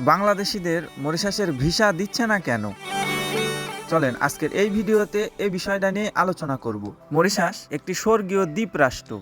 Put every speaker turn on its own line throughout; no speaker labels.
বাংলাদেশিদের মরিশাসের ভিসা দিচ্ছে না কেন? চলেন, আজকের এই ভিডিওতে এই বিষয়টা নিয়ে আলোচনা করব। মরিশাস একটি স্বর্গীয় দ্বীপ রাষ্ট্র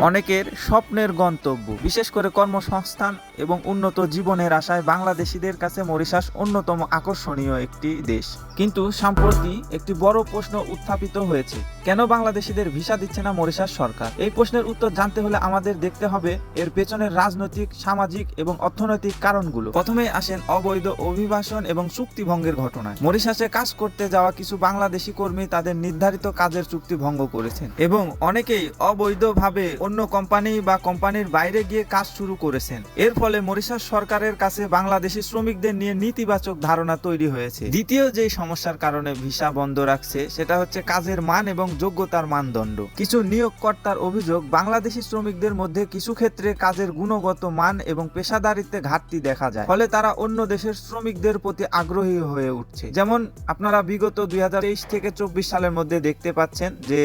অনেকের স্বপ্নের গন্তব্য, বিশেষ করে কর্মসংস্থান এবং উন্নত জীবনের আশায় বাংলাদেশিদের কাছে মরিশাস অন্যতম আকর্ষণীয় একটি দেশ। কিন্তু সম্প্রতি একটি বড় প্রশ্ন উত্থাপিত হয়েছে, কেন বাংলাদেশিদের ভিসা দিচ্ছে না মরিশাস সরকার? এই প্রশ্নের উত্তর জানতে হলে আমাদের দেখতে হবে এর পেছনের রাজনৈতিক, সামাজিক এবং অর্থনৈতিক কারণগুলো। প্রথমে আসেন অবৈধ অভিবাসন এবং চুক্তি ভঙ্গের ঘটনায় মরিশাসে কাজ করতে যাওয়া কিছু বাংলাদেশি কর্মী তাদের নির্ধারিত কাজের চুক্তি ভঙ্গ করেছেন এবং অনেকেই অবৈধভাবে অন্য কোম্পানি বা কোম্পানির বাইরে গিয়ে কাজ শুরু করেছেন। এর ফলে মরিশাস সরকারের কাছে বাংলাদেশি শ্রমিকদের নিয়ে নেতিবাচক ধারণা তৈরি হয়েছে। দ্বিতীয় যে সমস্যার কারণে ভিসা বন্ধ রাখছে, সেটা হচ্ছে কাজের মান এবং যোগ্যতার মানদণ্ড। কিছু নিয়োগকর্তার অভিযোগ, বাংলাদেশি শ্রমিকদের মধ্যে কিছু ক্ষেত্রে কাজের গুণগত মান এবং পেশাদারিত্বে ঘাটতি দেখা যায়। ফলে তারা অন্য দেশের শ্রমিকদের প্রতি আগ্রহী হয়ে উঠছে। যেমন আপনারা বিগত দুই হাজার তেইশ থেকে চব্বিশ সালের মধ্যে দেখতে পাচ্ছেন যে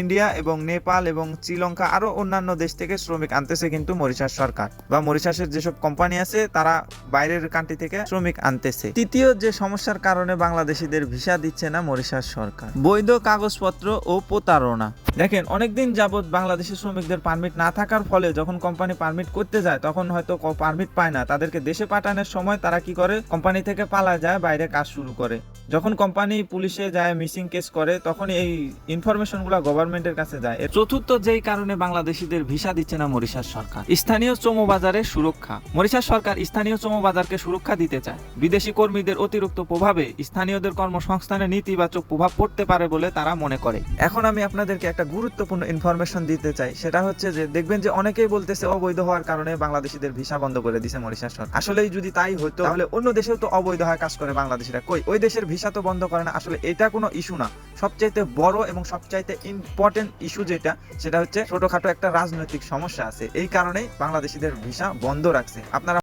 ইন্ডিয়া এবং নেপাল এবং শ্রীলঙ্কা আরও অন্যান্য দেশ থেকে শ্রমিক আনতেছে কিন্তু মরিশাস সরকার বা মরিশাসের যেসব কোম্পানি আছে, তারা বাইরের কান্ট্রি থেকে শ্রমিক আনতেছে। তৃতীয় যে সমস্যার কারণে বাংলাদেশিদের ভিসা দিচ্ছে না মরিশাস সরকার। বৈধ কাগজপত্র ও প্রতারণা। দেখেন, অনেকদিন যাবত বাংলাদেশের শ্রমিকদের পারমিট না থাকার ফলে যখন কোম্পানি পারমিট করতে যায়, তখন হয়তো পারমিট পায় না। তাদেরকে দেশে পাঠানোর সময় তারা কি করে? কোম্পানি থেকে পালা যায়, বাইরে কাজ শুরু করে। যখন কোম্পানি পুলিশে যায় মিসিং কেস করে তখন এই ইনফরমেশনগুলো গভর্নমেন্টের কাছে যায়। চতুর্থ যেই কারণে বাংলাদেশিদের ভিসা দিচ্ছে না মরিশাস সরকার, স্থানীয় চমো বাজারের সুরক্ষা। মরিশাস সরকার স্থানীয় চমো বাজারকে সুরক্ষা দিতে চায়। বিদেশি কর্মীদের অতিরিক্ত প্রভাবে স্থানীয়দের কর্মসংস্থানে নেতিবাচক প্রভাব পড়তে পারে বলে তারা মনে করে। এখন আমি আপনাদেরকে একটা গুরুত্বপূর্ণ ইনফরমেশন দিতে চাই, সেটা হচ্ছে যে দেখবেন যে অনেকেই বলতেছে অবৈধ হওয়ার কারণে বাংলাদেশিদের ভিসা বন্ধ করে দিছে মরিশাস আসলেই যদি তাই হতো তাহলে অন্য দেশেও তো অবৈধ হয় কাজ করে বাংলাদেশিরা। কই? ওই দেশের ভিসা তো বন্ধ করে না। আসলে এটা কোনো ইস্যু না। সবচাইতে বড় এবং সবচাইতে ইম্পর্টেন্ট ইস্যু যেটা, সেটা হচ্ছে ছোটখাটো একটা রাজনৈতিক সমস্যা আছে। এই কারণেই বাংলাদেশিদের ভিসা বন্ধ রাখছে। আপনারা